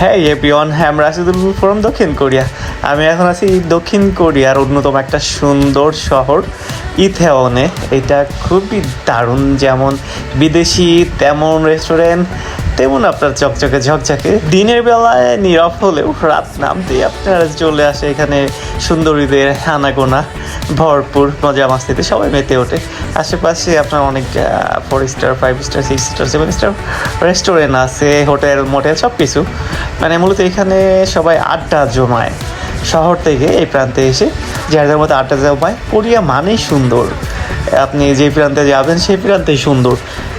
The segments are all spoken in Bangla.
হ্যাঁ এপিওন হ্যাম রাশিদুল ফ্রম দক্ষিণ কোরিয়া। আমি এখন আছি দক্ষিণ কোরিয়ার অন্যতম একটা সুন্দর শহর, ইথেওনে। এটা খুবই দারুণ, যেমন বিদেশি তেমন রেস্টুরেন্ট তেমন আপনার চকচকে ঝকঝকে। দিনের বেলায় নীরব হলেও রাত নামতেই আপনারা চলে আসে এখানে সুন্দরীদের হানাগোনা ভরপুর মজা মাস্তিতে সবাই মেতে ওঠে। আশেপাশে আপনার অনেক four star five star six star seven star restaurant আছে হোটেল মোটেল সব কিছু মানে মূলত এখানে সবাই আড্ডা জমায়। শহর থেকে এই প্রান্তে এসে যার যার মতো আড্ডা জমায় কোরিয়া মানেই সুন্দর। আপনি যে প্রান্তে যাবেন সেই প্রান্তেই সুন্দর।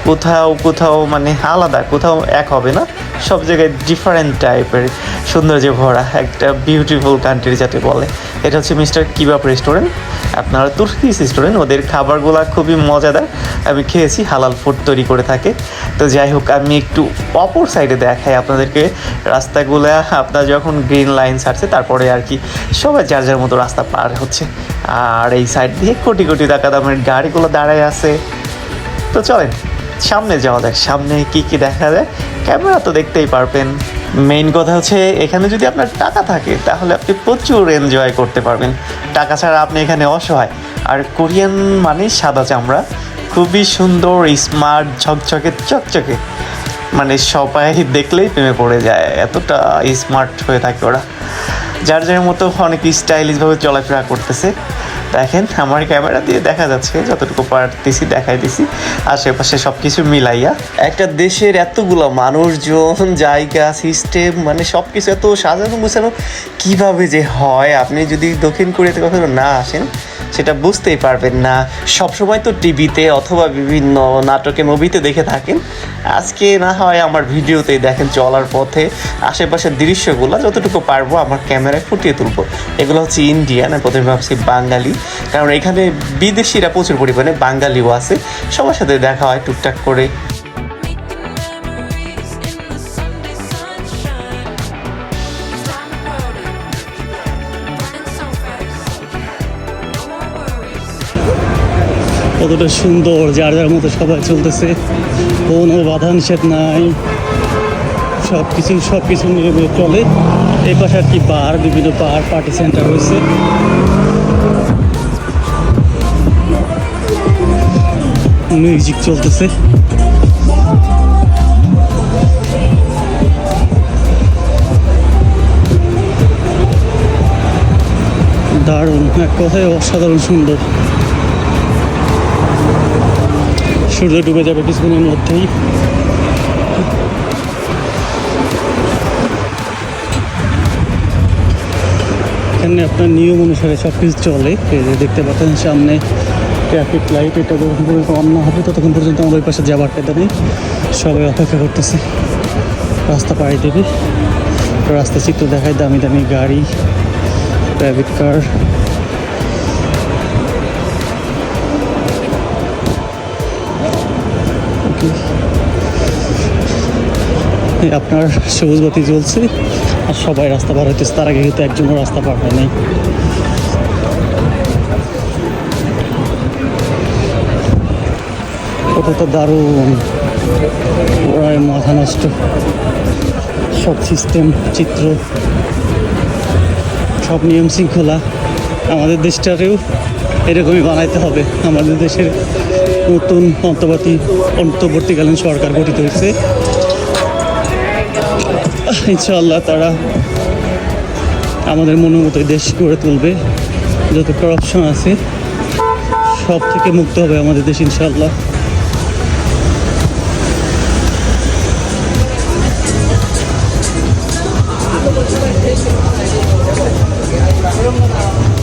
কোথাও কোথাও মানে আলাদা, কোথাও এক হবে না। সব জায়গায় ডিফারেন্ট টাইপের সৌন্দর্যে ভরা একটা বিউটিফুল কান্ট্রি যাতে বলে। এটা হচ্ছে মিস্টার কিবাব রেস্টুরেন্ট আপনারা তুর্কিস রেস্টুরেন্ট ওদের খাবারগুলো খুবই মজাদার। আমি খেয়েছি, হালাল ফুড তৈরি করে থাকে। তো যাই হোক, আমি একটু অপর সাইডে দেখাই আপনাদেরকে। রাস্তাগুলো, আপনার যখন গ্রিন লাইন ছাড়ছে, তারপরে আর কি সবাই যার যার মতো রাস্তা পার হচ্ছে। আর এই সাইড দিয়ে কোটি কোটি টাকা দামের গাড়িগুলো দাঁড়ায় আছে। তো চলেন। সামনে যাওয়া যাক সামনে কি কি দেখা যায়? ক্যামেরা তো দেখতেই পারবেন। মেইন কথা হচ্ছে, এখানে যদি আপনার টাকা থাকে, তাহলে আপনি প্রচুর এনজয় করতে পারবেন। টাকা ছাড়া আপনি এখানে অসহায়। আর কোরিয়ান মানে সাদা চামড়া। খুবই সুন্দর স্মার্ট ঝকঝকে, চকচকে। মানে সবাই দেখলেই প্রেমে পড়ে যায়, এতটা স্মার্ট হয়ে থাকে ওরা। যার যার মতো অনেক স্টাইলিশভাবে চলাফেরা করতেছে। দেখেন, আমার ক্যামেরা দিয়ে দেখা যাচ্ছে, যতটুকু পারতেছি দেখাই দিছি। আশেপাশে সব কিছু মিলাইয়া। একটা দেশের এতগুলো মানুষজন, জায়গা সিস্টেম মানে সব কিছু এত সাজানো গুছানো কীভাবে যে হয়? আপনি যদি দক্ষিণ কোরিয়াতে কখনো না আসেন সেটা বুঝতেই পারবেন না। সবসময় তো টিভিতে অথবা বিভিন্ন নাটকে মুভিতে দেখে থাকেন। আজকে না হয় আমার ভিডিওতেই দেখেন চলার পথে। আশেপাশের দৃশ্যগুলো যতটুকু পারব আমার ক্যামেরায় ফুটিয়ে তুলবো। এগুলো হচ্ছে ইন্ডিয়ান প্রথমে ভাবছি বাঙালি। কারণ এখানে বিদেশিরা প্রচুর পরিমাণে বাঙালিও আছে। সবার সাথে দেখা হয়, টুকটাক করে। কতটা সুন্দর, যার যার মতো সবাই চলতেছে। কোনো বাধা নিষেধ নাই। সব কিছু সব কিছু নিয়মে চলে। এই পাশে আর কি বার, বিভিন্ন বার পার্টি সেন্টার রয়েছে। মিউজিক চলতেছে। দারুণ এক কথায় অসাধারণ সুন্দর। সূর্য ডুবে যাবে কিছুদিনের মধ্যেই। এখানে আপনার নিয়ম অনুসারে সব কিছু চলে। দেখতে পাচ্ছেন সামনে ট্রাফিক লাইট এটা যখন পর্যন্ত অন্য হবে, ততক্ষণ পর্যন্ত আমার ওই পাশে যাবার পেতে নেই। সবাই অপেক্ষা করতেছে। রাস্তা পাড়ি দেবে। রাস্তা চিত্র দেখায় দামি দামি গাড়ি প্রাইভেট কার আপনার সবুজ বাতি জ্বলছে আর সবাই রাস্তা পার হইতেছে। তার আগে কিন্তু একজনও রাস্তা পার হয় নাই। তো দারুণ। ওরাই মাথা নষ্ট। সব সিস্টেম, চিত্র, সব নিয়ম শৃঙ্খলা। আমাদের দেশটারেও এরকমই বানাইতে হবে। আমাদের দেশের নতুন অন্তর্বর্তী অন্তর্বর্তীকালীন সরকার গঠিত হয়েছে। ইনশাআল্লাহ তারা আমাদের মনের মতোই দেশ গড়ে তুলবে। যত করাপশন আছে, সব থেকে মুক্ত হবে আমাদের দেশ ইনশাআল্লাহ।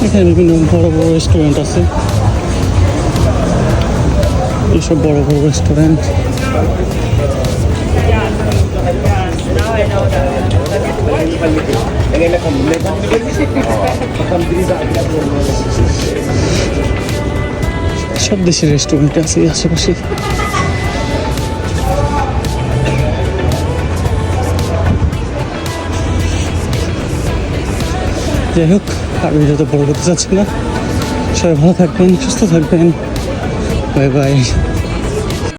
এখানে বিভিন্ন বড় বড় রেস্টুরেন্ট আছে। এইসব বড় বড় রেস্টুরেন্ট সব দেশের রেস্টুরেন্ট আছে আশেপাশে। যাই হোক, আর ভিডিওতে বড় করতে চাচ্ছি না। সবাই ভালো থাকবেন, সুস্থ থাকবেন। Bye bye